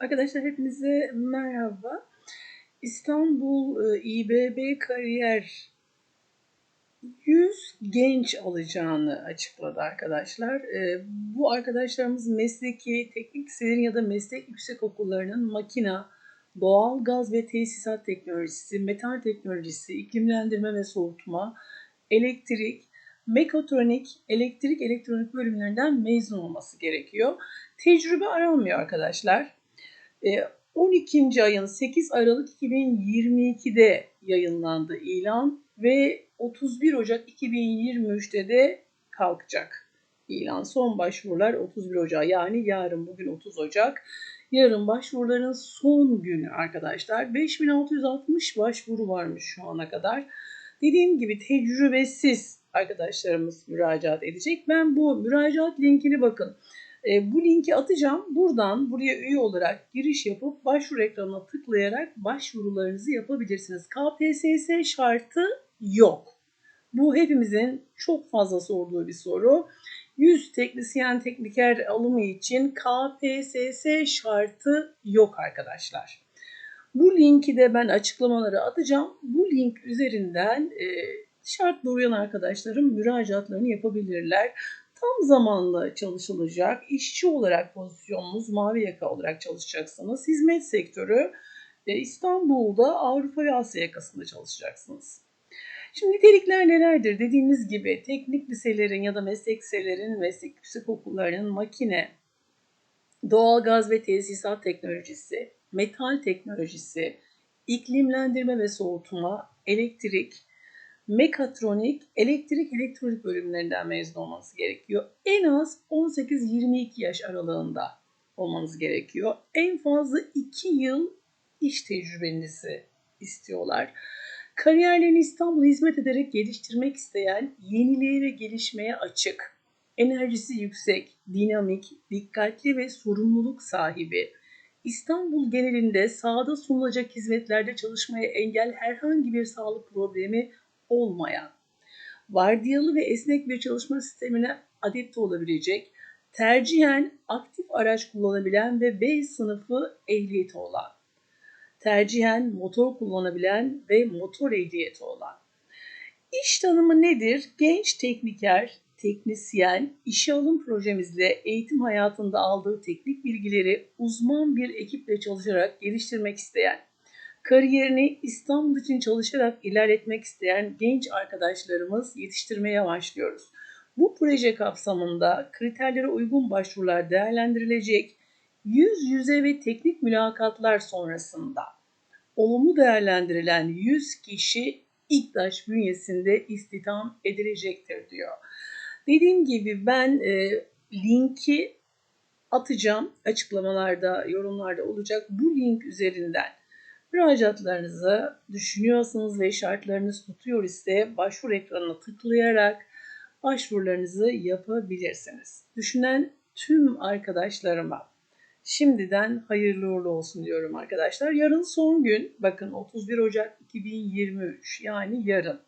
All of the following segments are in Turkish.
Arkadaşlar hepinize merhaba. İstanbul e, İBB Kariyer 100 genç alacağını açıkladı arkadaşlar. E, bu arkadaşlarımız mesleki, teknik liselerin ya da meslek yüksek okullarının makina, doğal gaz ve tesisat teknolojisi, metal teknolojisi, iklimlendirme ve soğutma, elektrik, mekatronik, elektrik, elektronik bölümlerinden mezun olması gerekiyor. Tecrübe aranmıyor arkadaşlar. 12. E, ayın 8 Aralık 2022'de yayınlandı ilan ve 31 Ocak 2023'te de kalkacak ilan. Son başvurular 31 Ocak yani yarın bugün 30 Ocak. Yarın başvuruların son günü arkadaşlar. 5660 başvuru varmış şu ana kadar. Dediğim gibi tecrübesiz arkadaşlarımız müracaat edecek. Ben bu müracaat linkini bakın e, bu linki atacağım. Buradan buraya üye olarak giriş yapıp başvuru ekranına tıklayarak başvurularınızı yapabilirsiniz. KPSS şartı yok. Bu hepimizin çok fazla sorduğu bir soru. 100 teknisyen tekniker alımı için KPSS şartı yok arkadaşlar. Bu linki de ben açıklamalara atacağım. Bu link üzerinden e, şart doğuyan arkadaşlarım müracaatlarını yapabilirler tam zamanlı çalışılacak. İşçi olarak pozisyonunuz mavi yaka olarak çalışacaksınız. Hizmet sektörü e, İstanbul'da Avrupa ve Asya yakasında çalışacaksınız. Şimdi nitelikler nelerdir? Dediğimiz gibi teknik liselerin ya da meslek liselerin, meslek yüksek okullarının makine, doğal gaz ve tesisat teknolojisi, metal teknolojisi, iklimlendirme ve soğutma, elektrik, mekatronik, elektrik elektronik bölümlerinden mezun olmanız gerekiyor. En az 18-22 yaş aralığında olmanız gerekiyor. En fazla 2 yıl iş tecrübenizi istiyorlar. Kariyerlerini İstanbul'a hizmet ederek geliştirmek isteyen, yeniliğe ve gelişmeye açık, enerjisi yüksek, dinamik, dikkatli ve sorumluluk sahibi, İstanbul genelinde sahada sunulacak hizmetlerde çalışmaya engel herhangi bir sağlık problemi olmayan, vardiyalı ve esnek bir çalışma sistemine adapte olabilecek, tercihen aktif araç kullanabilen ve B sınıfı ehliyeti olan, tercihen motor kullanabilen ve motor ehliyeti olan. İş tanımı nedir? Genç tekniker, teknisyen, işe alım projemizle eğitim hayatında aldığı teknik bilgileri uzman bir ekiple çalışarak geliştirmek isteyen, kariyerini İstanbul için çalışarak ilerletmek isteyen genç arkadaşlarımız yetiştirmeye başlıyoruz. Bu proje kapsamında kriterlere uygun başvurular değerlendirilecek, yüz yüze ve teknik mülakatlar sonrasında olumlu değerlendirilen 100 kişi İKTAŞ bünyesinde istihdam edilecektir diyor. Dediğim gibi ben e, linki atacağım açıklamalarda, yorumlarda olacak. Bu link üzerinden Müracaatlarınızı düşünüyorsanız ve şartlarınız tutuyor ise başvuru ekranına tıklayarak başvurularınızı yapabilirsiniz. Düşünen tüm arkadaşlarıma şimdiden hayırlı uğurlu olsun diyorum arkadaşlar. Yarın son gün bakın 31 Ocak 2023 yani yarın.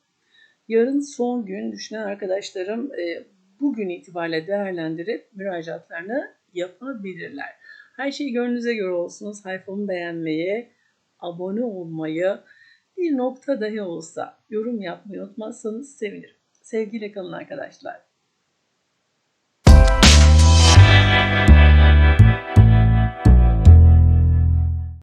Yarın son gün düşünen arkadaşlarım e, bugün itibariyle değerlendirip müracaatlarını yapabilirler. Her şey gönlünüze göre olsun. Sayfamı beğenmeyi, abone olmayı, bir nokta dahi olsa yorum yapmayı unutmazsanız sevinirim. Sevgiyle kalın arkadaşlar.